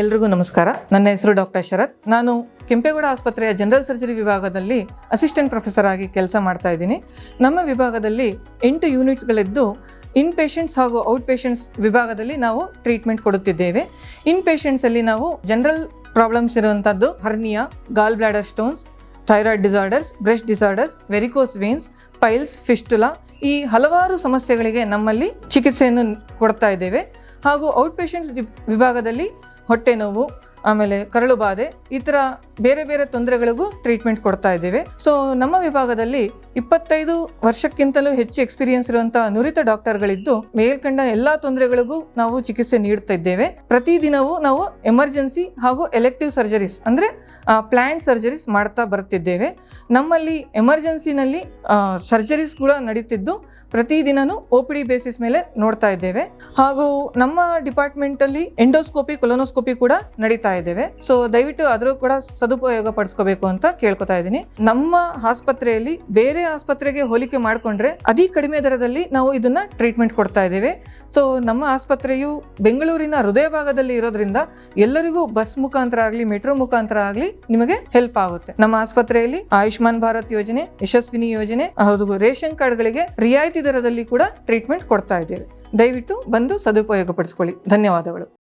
ಎಲ್ರಿಗೂ ನಮಸ್ಕಾರ. ನನ್ನ ಹೆಸರು ಡಾಕ್ಟರ್ ಶರತ್. ನಾನು ಕೆಂಪೇಗೌಡ ಆಸ್ಪತ್ರೆಯ ಜನರಲ್ ಸರ್ಜರಿ ವಿಭಾಗದಲ್ಲಿ ಅಸಿಸ್ಟೆಂಟ್ ಪ್ರೊಫೆಸರ್ ಆಗಿ ಕೆಲಸ ಮಾಡ್ತಾ ಇದ್ದೀನಿ. ನಮ್ಮ ವಿಭಾಗದಲ್ಲಿ ಎಂಟು ಯೂನಿಟ್ಸ್ಗಳಿದ್ದು ಇನ್ ಪೇಷಂಟ್ಸ್ ಹಾಗೂ ಔಟ್ ಪೇಷಂಟ್ಸ್ ವಿಭಾಗದಲ್ಲಿ ನಾವು ಟ್ರೀಟ್ಮೆಂಟ್ ಕೊಡುತ್ತಿದ್ದೇವೆ. ಇನ್ ಪೇಷಂಟ್ಸಲ್ಲಿ ನಾವು ಜನರಲ್ ಪ್ರಾಬ್ಲಮ್ಸ್ ಇರುವಂಥದ್ದು hernia, gall bladder stones, thyroid disorders, breast disorders, varicose veins, piles, fistula ಈ ಹಲವಾರು ಸಮಸ್ಯೆಗಳಿಗೆ ನಮ್ಮಲ್ಲಿ ಚಿಕಿತ್ಸೆಯನ್ನು ಕೊಡ್ತಾ ಇದ್ದೇವೆ. ಹಾಗೂ ಔಟ್ ಪೇಷಂಟ್ಸ್ ವಿಭಾಗದಲ್ಲಿ ಹೊಟ್ಟೆ ನೋವು ಆಮೇಲೆ ಕರಳು ಬಾಧೆ, ಈ ಥರ ಬೇರೆ ಬೇರೆ ತೊಂದರೆಗಳಿಗೂ ಟ್ರೀಟ್ಮೆಂಟ್ ಕೊಡ್ತಾ ಇದ್ದೇವೆ. ಸೊ ನಮ್ಮ ವಿಭಾಗದಲ್ಲಿ ಇಪ್ಪತ್ತೈದು ವರ್ಷಕ್ಕಿಂತಲೂ ಹೆಚ್ಚು ಎಕ್ಸ್ಪೀರಿಯನ್ಸ್ ಇರುವಂತಹ ನುರಿತ ಡಾಕ್ಟರ್ಗಳಿದ್ದು, ಮೇಲ್ಕಂಡ ಎಲ್ಲಾ ತೊಂದರೆಗಳಿಗೂ ನಾವು ಚಿಕಿತ್ಸೆ ನೀಡ್ತಾ ಇದ್ದೇವೆ. ಪ್ರತಿದಿನವೂ ನಾವು ಎಮರ್ಜೆನ್ಸಿ ಹಾಗೂ ಎಲೆಕ್ಟಿವ್ ಸರ್ಜರೀಸ್ ಅಂದ್ರೆ ಪ್ಲಾಂಟ್ ಸರ್ಜರೀಸ್ ಮಾಡ್ತಾ ಬರ್ತಿದ್ದೇವೆ. ನಮ್ಮಲ್ಲಿ ಎಮರ್ಜೆನ್ಸಿನಲ್ಲಿ ಸರ್ಜರೀಸ್ ಕೂಡ ನಡೀತಿದ್ದು ಪ್ರತಿದಿನನೂ ಒ ಪಿ ಡಿ ಬೇಸಿಸ್ ಮೇಲೆ ನೋಡ್ತಾ ಇದ್ದೇವೆ. ಹಾಗೂ ನಮ್ಮ ಡಿಪಾರ್ಟ್ಮೆಂಟ್ ಅಲ್ಲಿ ಎಂಡೋಸ್ಕೋಪಿ ಕೊಲೋನೋಸ್ಕೋಪಿ ಕೂಡ ನಡೀತಾ ಇದ್ದೇವೆ. ಸೊ ದಯವಿಟ್ಟು ಅದರ ಕೂಡ ಸದುಪಯೋಗ ಪಡಿಸ್ಕೋಬೇಕು ಅಂತ ಕೇಳ್ಕೊತಾ ಇದ್ದೀನಿ. ನಮ್ಮ ಆಸ್ಪತ್ರೆಯಲ್ಲಿ ಬೇರೆ ಆಸ್ಪತ್ರೆಗೆ ಹೋಲಿಕೆ ಮಾಡಿಕೊಂಡ್ರೆ ಅತಿ ಕಡಿಮೆ ದರದಲ್ಲಿ ನಾವು ಇದನ್ನ ಟ್ರೀಟ್ಮೆಂಟ್ ಕೊಡ್ತಾ ಇದ್ದೇವೆ. ಸೊ ನಮ್ಮ ಆಸ್ಪತ್ರೆಯು ಬೆಂಗಳೂರಿನ ಹೃದಯ ಭಾಗದಲ್ಲಿ ಇರೋದ್ರಿಂದ ಎಲ್ಲರಿಗೂ ಬಸ್ ಮುಖಾಂತರ ಆಗಲಿ, ಮೆಟ್ರೋ ಮುಖಾಂತರ ಆಗಲಿ ನಿಮಗೆ ಹೆಲ್ಪ್ ಆಗುತ್ತೆ. ನಮ್ಮ ಆಸ್ಪತ್ರೆಯಲ್ಲಿ ಆಯುಷ್ಮಾನ್ ಭಾರತ್ ಯೋಜನೆ, ಯಶಸ್ವಿನಿ ಯೋಜನೆ ಹಾಗೂ ರೇಷನ್ ಕಾರ್ಡ್ಗಳಿಗೆ ರಿಯಾಯಿತಿ ದರದಲ್ಲಿ ಕೂಡ ಟ್ರೀಟ್ಮೆಂಟ್ ಕೊಡ್ತಾ ಇದ್ದೇವೆ. ದಯವಿಟ್ಟು ಬಂದು ಸದುಪಯೋಗ ಪಡಿಸ್ಕೊಳ್ಳಿ. ಧನ್ಯವಾದಗಳು.